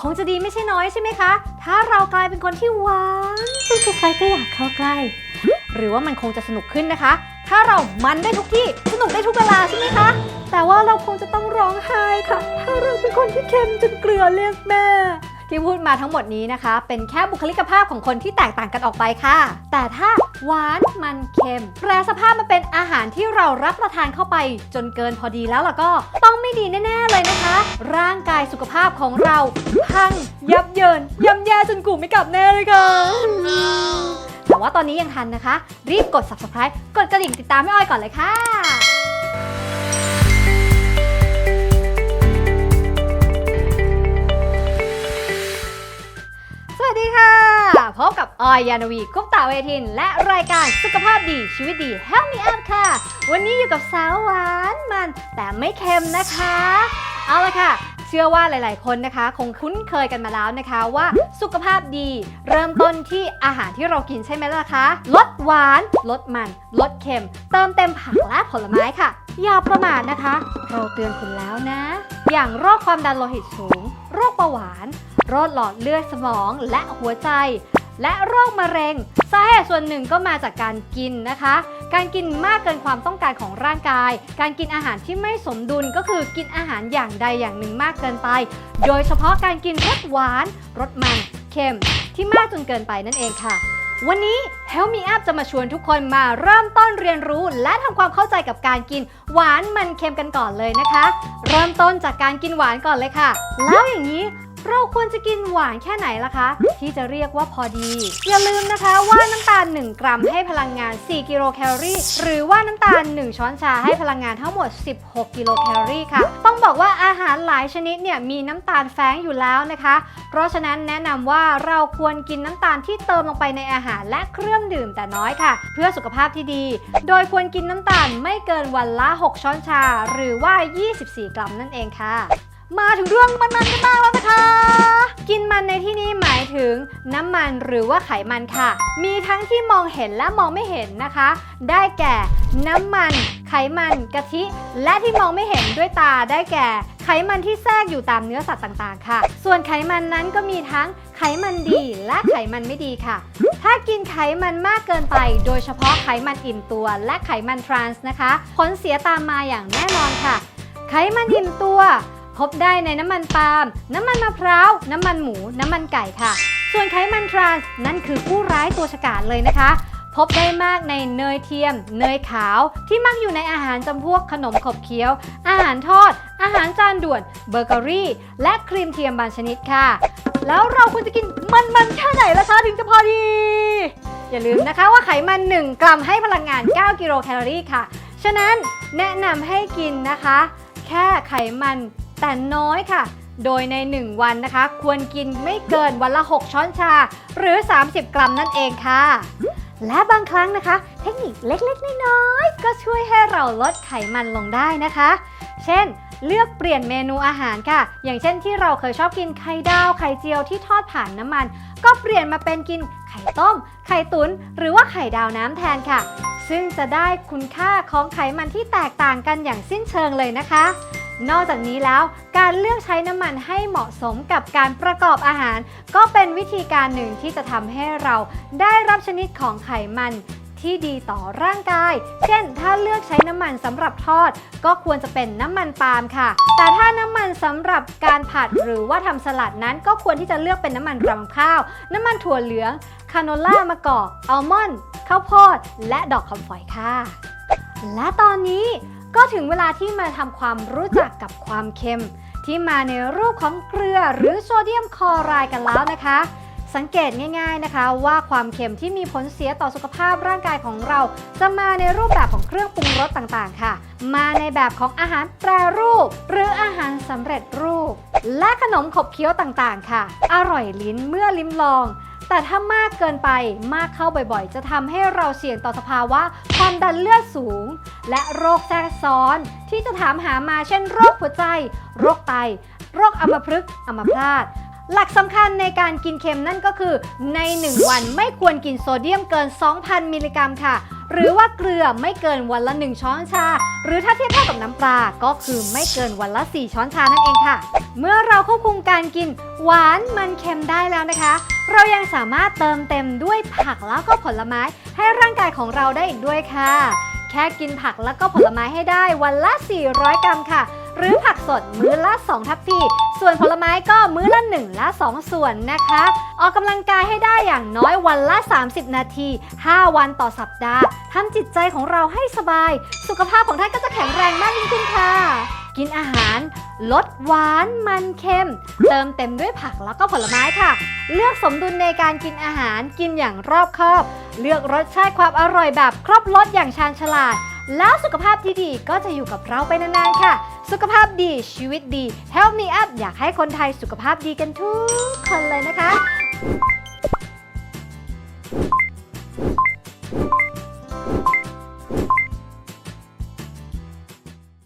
คงจะดีไม่ใช่น้อยใช่ไหมคะ ถ้าเรากลายเป็นคนที่หวานซึ่งใครก็อยากเข้าใกล้ หรือว่ามันคงจะสนุกขึ้นนะคะ ถ้าเรามันได้ทุกที่ สนุกได้ทุกเวลาใช่ไหมคะ แต่ว่าเราคงจะต้องร้องไห้ค่ะ ถ้าเราเป็นคนที่เค็มจนเกลือเรียกแม่ ที่พูดมาทั้งหมดนี้นะคะ เป็นแค่บุคลิกภาพของคนที่แตกต่างกันออกไปค่ะ แต่ถ้าหวานมันเค็ม แปรสภาพมาเป็นอาหารที่เรารับประทานเข้าไป จนเกินพอดีแล้วล่ะก็ต้องไม่ดีแน่ๆเลยนะคะ ร่างกายสุขภาพของเราพังยับเยินย่ำแย่จนกูไม่กลับแน่เลยค่ะ แต่ว่าตอนนี้ยังทันนะคะ รีบกด subscribe กดกระดิ่งติดตามให้อ้อยก่อนเลยค่ะ ออยยานวีกุ๊ปตาเวทิน และรายการสุขภาพดีชีวิตดี Help Me Up ค่ะ วันนี้อยู่กับสาวหวานมัน แต่ไม่เค็มนะคะ เอาละค่ะ เชื่อว่าหลาย ๆ คนนะคะ คงคุ้นเคยกันมาแล้วนะคะว่าสุขภาพดี เริ่มต้นที่อาหารที่เรากินใช่ไหมล่ะคะลดหวานลดมันลดเค็ม เติมเต็มผักและผลไม้ค่ะอย่าประมาทนะคะ เราเตือนคุณแล้วนะ อย่างโรคความดันโลหิตสูง โรคเบาหวาน โรคหลอดเลือดสมองและหัวใจ และโรคมะเร็งสาเหตุส่วนหนึ่งก็มาจากการกินนะคะ การกินมากเกินความต้องการของร่างกาย การกินอาหารที่ไม่สมดุลก็คือกินอาหารอย่างใดอย่างหนึ่งมากเกินไป โดยเฉพาะการกินรสหวานรสมันเค็มที่มากจนเกินไปนั่นเองค่ะ วันนี้ Help Me Up จะมาชวนทุกคนมาเริ่มต้นเรียนรู้ และทำความเข้าใจกับการกินหวานมันเค็มกันก่อนเลยนะคะ เริ่มต้นจากการกินหวานก่อนเลยค่ะ แล้วอย่างนี้ เราควรจะกินหวานแค่ไหนล่ะคะ ที่จะเรียกว่าพอดี อย่าลืมนะคะว่าน้ำตาล 1 กรัมให้พลังงาน 4 กิโลแคลอรี่ หรือว่าน้ำตาล 1 ช้อนชาให้พลังงานทั้งหมด 16 กิโลแคลอรี่ค่ะ ต้องบอกว่าอาหารหลายชนิดเนี่ยมีน้ำตาลแฝงอยู่แล้วนะคะ เพราะฉะนั้นแนะนำว่าเราควรกินน้ำตาลที่เติมลงไปในอาหารและเครื่องดื่มแต่น้อยค่ะ เพื่อสุขภาพที่ดี โดยควรกินน้ำตาลไม่เกินวันละ 6 ช้อนชา หรือว่า 24 กรัมนั่นเองค่ะ มาถึงเรื่องมันๆกันบ้างแล้วนะคะ กินมันในที่นี้หมายถึงน้ำมันหรือว่าไขมันค่ะ มีทั้งที่มองเห็นและมองไม่เห็นนะคะ ได้แก่น้ำมัน ไขมันกะทิ และที่มองไม่เห็นด้วยตาได้แก่ไขมันที่แทรกอยู่ตามเนื้อสัตว์ต่างๆ ค่ะ ส่วนไขมันนั้นก็มีทั้งไขมันดีและไขมันไม่ดีค่ะ ถ้ากินไขมันมากเกินไป โดยเฉพาะไขมันอิ่มตัวและไขมันทรานส์นะคะ ผลเสียตามมาอย่างแน่นอนค่ะ ไขมันอิ่มตัว พบได้ในน้ำมันปาล์ม น้ำมันมะพร้าว น้ำมันหมู น้ำมันไก่ค่ะ ส่วนไขมันทรานส์นั่นคือผู้ร้ายตัวฉกาจเลยนะคะ พบได้มากในเนยเทียม เนยขาว ที่มักอยู่ในอาหารจำพวกขนมขบเคี้ยว อาหารทอด อาหารจานด่วน เบเกอรี่ และครีมเทียมบางชนิดค่ะ แล้วเราควรจะกินมันๆแค่ไหนล่ะคะถึงจะพอดี อย่าลืมนะคะว่าไขมัน 1 กรัมให้พลังงาน 9 กิโลแคลอรี่ค่ะ ฉะนั้นแนะนำให้กินนะคะ แค่ไขมัน แต่น้อยค่ะ โดยใน 1 วันนะคะ ควรกินไม่เกินวันละ 6 ช้อนชา หรือ 30 กรัมนั่นเองค่ะ และบางครั้งนะคะ เทคนิคเล็กๆน้อยๆก็ช่วยให้เราลดไขมันลงได้นะคะ เช่นเลือกเปลี่ยนเมนูอาหารค่ะ อย่างเช่นที่เราเคยชอบกินไข่ดาวไข่เจียวที่ทอดผ่านน้ำมัน ก็เปลี่ยนมาเป็นกินไข่ต้ม ไข่ตุน๋นหรือว่าไข่ดาวน้ำแทนค่ะ ซึ่งจะได้คุณค่าของไขมันที่แตกต่างกันอย่างสิ้นเชิงเลยนะคะ นอกจากนี้แล้วการเลือกใช้น้ำมันให้เหมาะสมกับการประกอบอาหาร ก็เป็นวิธีการหนึ่งที่จะทำให้เราได้รับชนิดของไขมันที่ดีต่อร่างกาย เช่น ถ้าเลือกใช้น้ำมันสำหรับทอด ก็ควรจะเป็นน้ำมันปาล์มค่ะ แต่ถ้าน้ำมันสำหรับการผัดหรือว่าทำสลัดนั้น ก็ควรที่จะเลือกเป็นน้ำมันรำข้าว น้ำมันถั่วเหลือง คาโนล่ามะกอก อัลมอนด์ ข้าวโพด และดอกคำฝอยค่ะ และตอนนี้ ก็ถึงเวลาที่มาทำความรู้จักกับความเค็ม ที่มาในรูปของเกลือหรือโซเดียมคลอไรด์กันแล้วนะคะ สังเกตง่าย ๆนะคะ ว่าความเค็มที่มีผลเสียต่อสุขภาพร่างกายของเรา จะมาในรูปแบบของเครื่องปรุงรสต่างๆ ค่ะ มาในแบบของอาหารแปรรูป หรืออาหารสำเร็จรูป และขนมขบเคี้ยวต่างๆ ค่ะ อร่อยลิ้นเมื่อลิ้มลอง แต่ถ้ามากเกินไปมากเข้าบ่อยๆ จะทำให้เราเสี่ยงต่อสภาวะความดันเลือดสูง และโรคแทรกซ้อน ที่จะถามหามาเช่น โรคหัวใจ โรคไต โรคอัมพฤกษ์อัมพาตหลักสำคัญในการกินเค็มนั่นก็คือ ใน 1 วันไม่ควรกินโซเดียมเกิน 2,000 มิลลิกรัมค่ะ หรือว่าเกลือไม่เกินวันละ 1 ช้อนชา หรือถ้าเทียบเท่ากับน้ำปลาก็คือไม่เกินวันละ 4 ช้อนชานั่นเองค่ะ เมื่อเราควบคุมการกินหวานมันเค็มได้แล้วนะคะ เรายังสามารถเติมเต็มด้วยผักแล้วก็ผลไม้ให้ร่างกายของเราได้อีกด้วยค่ะ แค่กินผักแล้วก็ผลไม้ให้ได้วันละ 400 กรัมค่ะ หรือผักสดมื้อละ 2 ทัพพี ส่วนผลไม้ก็มื้อละ 1 และ 2 ส่วนนะคะ ออกกำลังกายให้ได้อย่างน้อยวันละ 30 นาที 5 วันต่อสัปดาห์ทำจิตใจของเราให้สบาย สุขภาพของท่านก็จะแข็งแรงมากยิ่งขึ้นค่ะ กินอาหารลดหวานมันเค็ม เติมเต็มด้วยผักแล้วก็ผลไม้ค่ะ เลือกสมดุลในการกินอาหารกินอย่างรอบคอบ เลือกรสชาติความอร่อยแบบครบรสอย่างชาญฉลาด แล้วสุขภาพที่ดีก็จะอยู่กับเราไปนานๆค่ะ สุขภาพดีชีวิตดี Help Me Up อยากให้คนไทยสุขภาพดีกันทุกคนเลยนะคะ